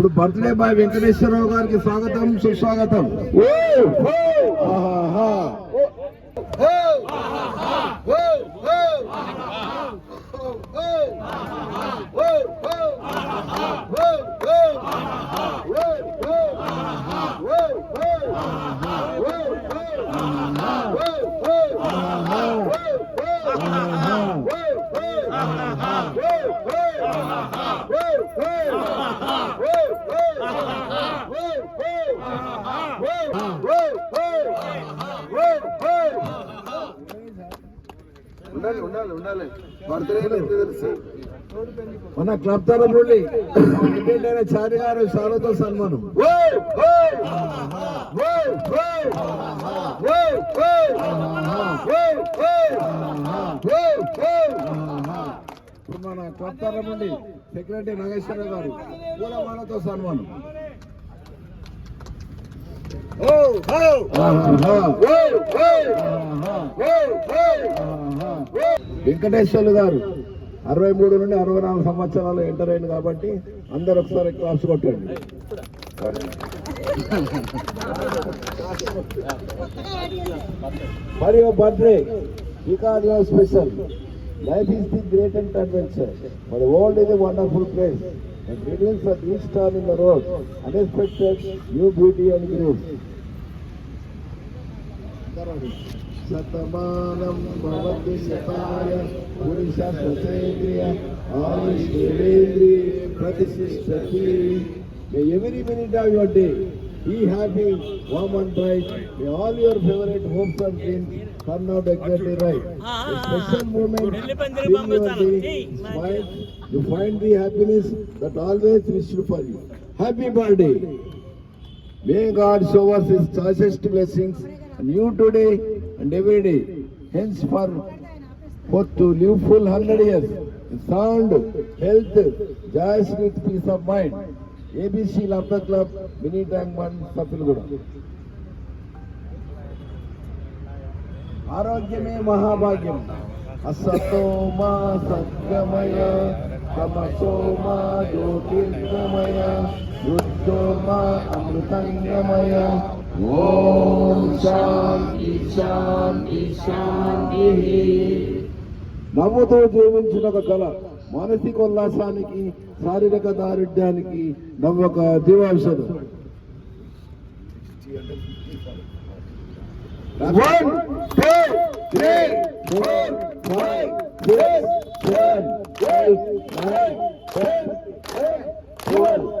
ఇప్పుడు birthday boy Venkateswararao గారికి స్వాగతం సుస్వాగతం ఆహాహా. ఉండాలి ఉండాలి ఉండాలి. తెలుసు? మన క్లబ్ ఏంటంటే చారి గారు సారతో సన్మానం. మన క్లబ్ నుండి సెక్రటరీ నాగేశ్వరరావు గారు పూలమాలతో సన్మానం. వెంకటేశ్వర్లు గారు అరవై మూడు నుండి అరవై నాలుగు సంవత్సరాలు ఎంటర్ అయింది కాబట్టి అందరు ఒకసారి క్లాస్ కొట్టండి. మరియు birthday because your special life is the greatest adventure మరి world is a wonderful place and begins at each in the road unexpected new beauty and group शतमानं भवति शताय पुरुषससेन्द्रिय Ayush देवेन्द्रि प्रतिष्ठति May every minute of your day be happy, warm and bright. May all your favorite hopes and dreams turn out exactly right. A special moment in your day smile. You find the happiness that always wished for you. Happy birthday. May God show us His choicest blessings on you today and every day. Henceforth, both to live full hundred years, in sound, health, joyous with peace of mind. ABC Laughter Club, Mini Tank One, Sapilguda. ఆరోగ్యమే మహాభాగ్యం అసతో మా సత్యమయ తమసో మా జ్యోతిర్గమయ మృత్యో మా అమృతంగమయ ఓం శాంతి శాంతి శాంతి నవ్వుతో జీవించిన ఒక కళ మానసిక ఉల్లాసానికి శారీరక దారుఢ్యానికి నవ్వొక దివాంశం One, two, three, four, five, six, seven, eight, nine, ten, eleven, twelve,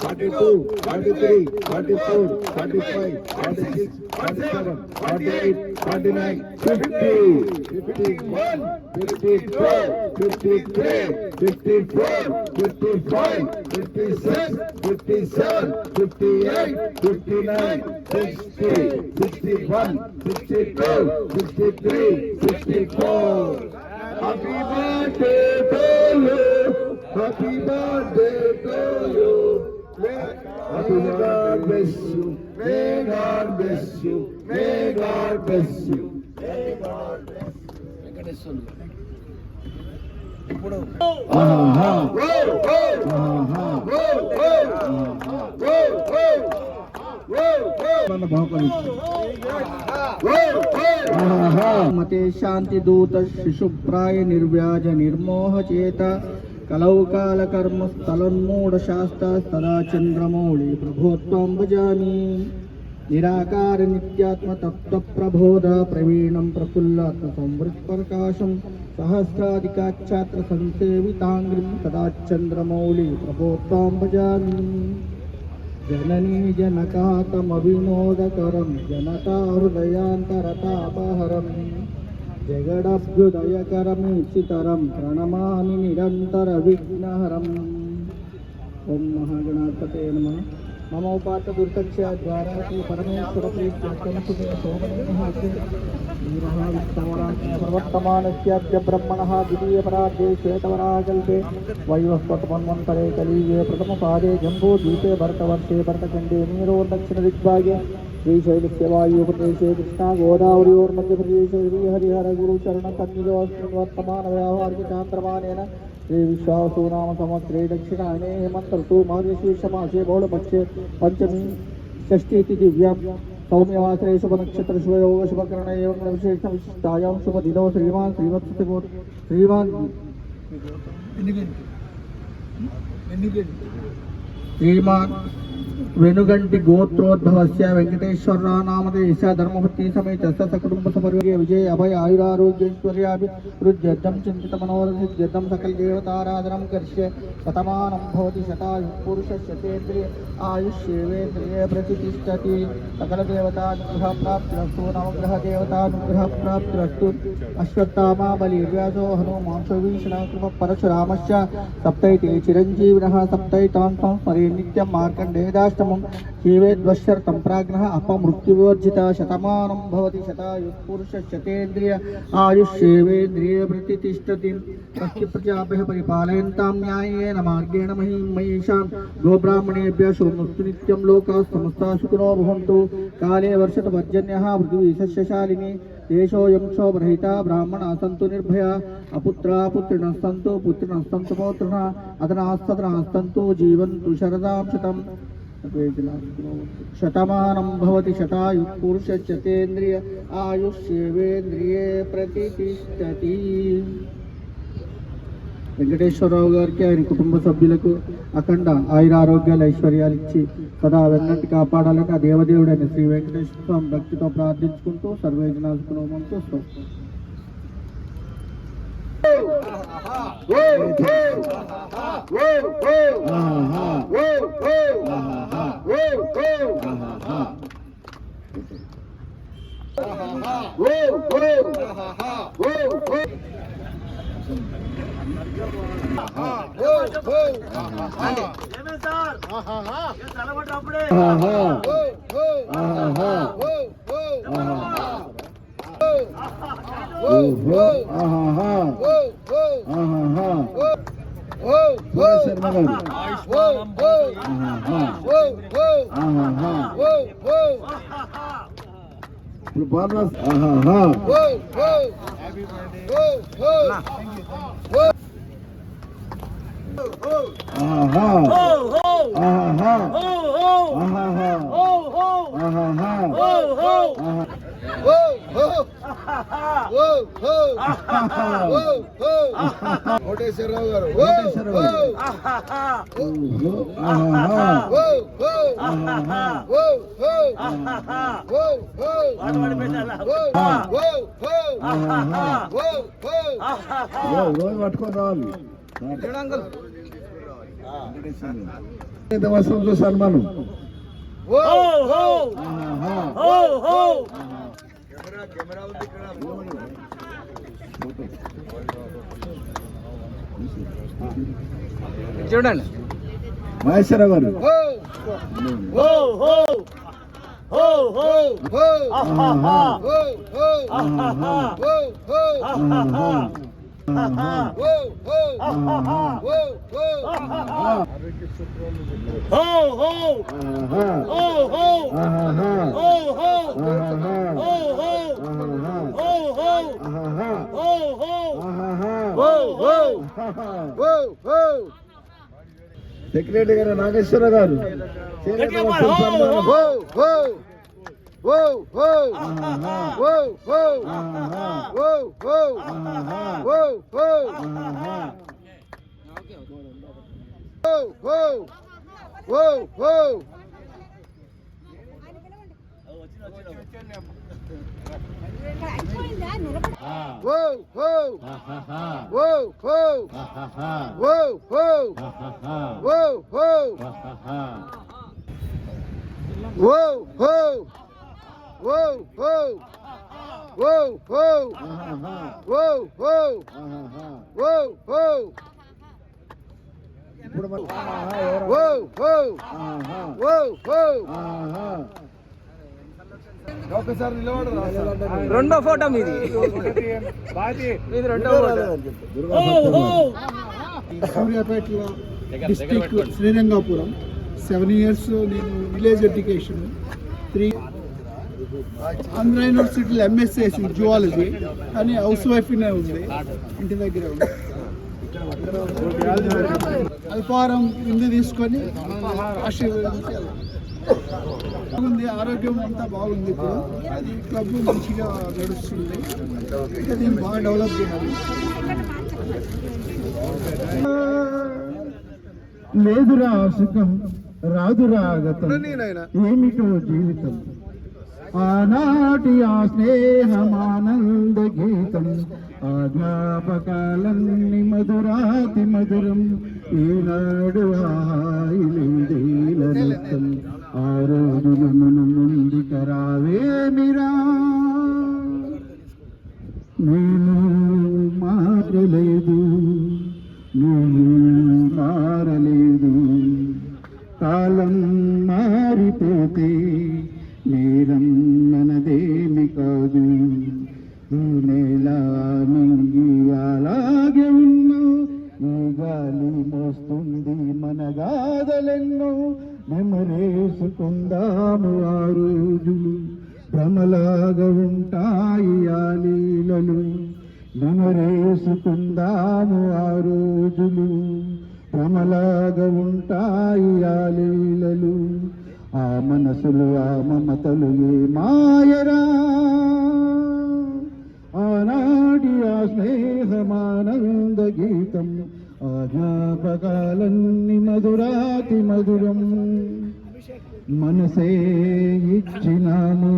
42, 43, 44, 45, 46, 47, 48, 49, 50, 51, 52, 53, 54, 55, 56, 57, 58, 59, 60, 61, 62, 63, 64. Happy birthday to you. Happy birthday to you. May God bless you. May God bless you. May God bless you. May God bless you. ఆహా. ఆహా. మన బహుకరిస్తారు. ఆహా. మతే శాంతి దూత శిశుప్రాయ నిర్వ్యాజ నిర్మోహ చేత కలౌ కాల కర్మ స్థలోన్మూఢ శాస్త సదా చంద్రమౌళి ప్రభోత్వం భజామి నిరాకార నిత్యాత్మ తత్వ ప్రబోధ ప్రవీణం ప్రఫుల్లాత్మ సంవృత్ ప్రకాశం సహస్రాధికాఛాత్ర సంసేవితాంగ్రిం సదాచంద్రమౌళి ప్రభోత్వం భజామి జననీ జనకాతమవినోదకరం జనతా హృదయాంతరతాపహరం జగడభ్యుదయకరమీక్షితరం ప్రణమామి నిరంతర విఘ్నహరం. ఓం మహాగణాధిపతే నమ. మమోపాత దుర్దక్ష ద్వారా పరమేశ్వర సర్వత్తమానస్యాద్య బ్రహ్మణः ద్వితీయపరాध्ये श्वेतवराकल्पे वैवस्वतमन्वन्तरे कलीये प्रथमपादे जम्बो भरतवर्षे भरतखण्डे नीरो दक्षिणदिग्भागे श्रीशैलस्यवायुप्रदेशे कृष्णा के मध्यप्रदेशे श्रीहरिहरगुरुचरणतन्निवर्तमानव्यावहारिकान्तर्मानेन श्रीविश्वासो नाम समग्रे दक्षिणायने हेमन्तर्तु बहुत पक्षे पंचमी षष्टी दिव्य सौम्यवासरे शुभनक्षत्रशुभ योग शुभकर्ण एवं विशेषविशिष्टायां शुभदिनौ श्रीमान् श्रीवत्सगो श्रीमान् श्रीमा वेनुगंटि गोत्रोद्भव से वेंकटेश्वर नाम देशधर्मभत्ती समय चस्त विजय अभय आयुरारोग्यश्वरियाद चिंतित मनोरथ्यद सकल देवताराधन कर्श्य शतम भवती पुरुष शेन्द्रिय आयुष्येन्द्रिय प्रतिष्ठति सकल देवता गृह प्राप्तिरस्तु नवग्रह देवता गृह प्राप्तिरस्तु बलिव्यासो हनुमांसो विष्णा कृप परशुरामश नित्यं मार्कण्डेयदाष्टमं अप प्राज्ञः शतम शतमानं भवति शतायुः पुरुषश्चतेन्द्रिय आयुष्येवेन्द्रियप्रतितिष्ठति प्रत्यप्रजाभ्यः परिपालयन्तां न्यायेन मार्गेण महीं महेशां गोब्राह्मणेभ्यः सोमस्तु नित्यं लोकास्तमस्ता शुक्रो भवन्तु। काले वर्षत वर्जन्यः पृथिवीशस्य शालिनी देशोऽयक्षोपरहिता ब्राह्मणाः सन्तु निर्भया, अपुत्रा पुत्रिणः सन्तु पुत्रिणः सन्तु पौत्रिणः अधनास्तदनः सन्तु, जीवन्तु शरदां शतम्। शतमानं भवति शतायुः तेन्द्रिय, आयुष्येवेन्द्रिये प्रतिष्ठति। వెంకటేశ్వరరావు గారికి ఆయన కుటుంబ సభ్యులకు అఖండ ఆయుర ఆరోగ్యాలు ఐశ్వర్యాలు ఇచ్చి సదా వెన్నంటి కాపాడాలని ఆ దేవదేవుడైన శ్రీ వెంకటేశ్వర స్వామి భక్తితో ప్రార్థించుకుంటూ సర్వేజనాశుకులమంటూ స్వస్తి ఇప్పుడు బాబా Happy birthday. Whoa, whoa. Nah. Thank you. Thank you. Whoa. Koteswararao గారు కోటేశ్వరరావు రోజు పట్టుకొని రావాలి సన్మానం ఆహాహా. చూడండి మహేశ్వరరావు గారు ho ho ho ah ha ha ho ho ah ha ha ho ho ah ha ha Whoa, whoa! Secretary గారు నాగేశ్వర గారు Whoa, whoa. ఇప్పుడు రెండో ఫోటో మీది. మీది రెండో ఫోటో. సూర్యాపేటలో డిస్టిక్ శ్రీరంగాపురం. సెవెన్ ఇయర్స్ నేను విలేజ్ ఎడ్యుకేషన్. త్రీ ఆంధ్ర యూనివర్సిటీలో ఎంఎస్సీ జువాలజీ. కానీ హౌస్ వైఫ్నే ఉంది. ఇంటి దగ్గర ఉంది. అల్పాహారం కింద తీసుకొని ఆశీర్వదించి బాగుంది ఆరోగ్యం అంతా బాగుంది ఇప్పుడు. అది క్లబ్ మంచిగా నడుస్తుంది. ఇంకా దీన్ని బాగా డెవలప్ చేయాలి. లేదురా సుఖం రాదురా గతం. ఏమిటో జీవితం? ఆనాటి ఆ స్నేహమానంద గీతం ఆ జ్ఞాపకాలన్నీ మధురాతి మధురం. ఈనాడు హాయిలేదేలనితం ఆ రోజులు మన ముందుకరావేమిరా నేను మారలేదు నేను మారలేదు. కాలం మారిపోతే నేరం భ్రమలాగా ఉంటాయి ఆ లీలలు? ఆ మనసులు ఆ మమతలు ఏ మాయరా? ఆనాటి ఆ స్నేహమానంద గీతం ఆ జ్ఞాపకాలన్నీ మధురాతి మధురం. మనసే ఇచ్చినాము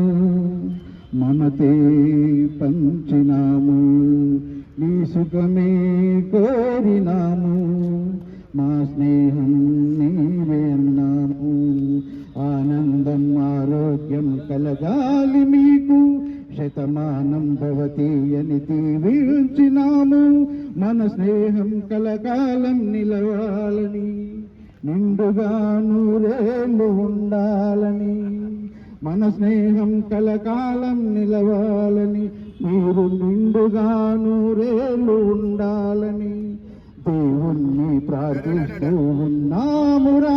మమతే పంచినాము నీ సుఖమే కోరినాము. మా స్నేహం నీవేన్నాము ఆనందం ఆరోగ్యం కలగాలి మీకు శతమానం భవతి అని దీవించినాము మన స్నేహం కలకాలం నిలవాలని నిండుగా నూరేళ్ళు ఉండాలని మన స్నేహం కలకాలం నిలవాలని మీరు నిండుగా నూరేళ్ళు ఉండాలని దేవుణ్ణి ప్రార్థిస్తూ ఉన్నామురా.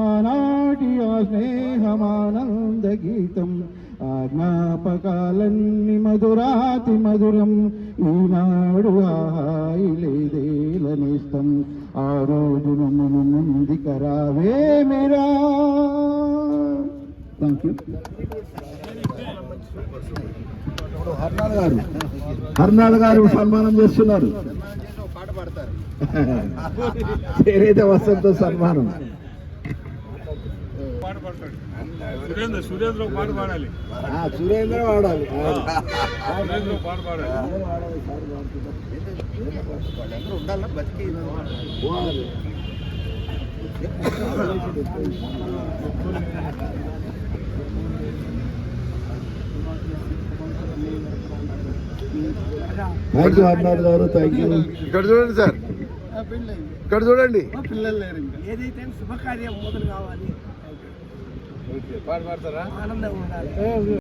ఆనాటి ఆ స్నేహమానంద గీతం ఆ జ్ఞాపకాలన్నీ మధురాతి మధురం ఈనాడు ఆహాయిలేదేలనిస్తం ఆ రోజును మన ముందుకరావే మీరా. థ్యాంక్ యూ హర్నాథ్ గారు. హర్నాథ్ గారు సన్మానం చేస్తున్నారు. చేరైతే వసంతో సన్మానం. సురేంద్ర సురేంద్ర పాట పాడాలి. సురేంద్ర పాట పాడాలి. వాడాలి. థ్యాంక్ యూ హర్నాథ్ గారు. థ్యాంక్ యూ ఇక్కడ చూడండి సార్. ఇక్కడ చూడండి. పిల్లలు లేరు ఇంకా. ఏదైతే శుభకార్యం మొదలు కావాలి. పాట పాడతారా? ఆనందంగా ఉండాలి.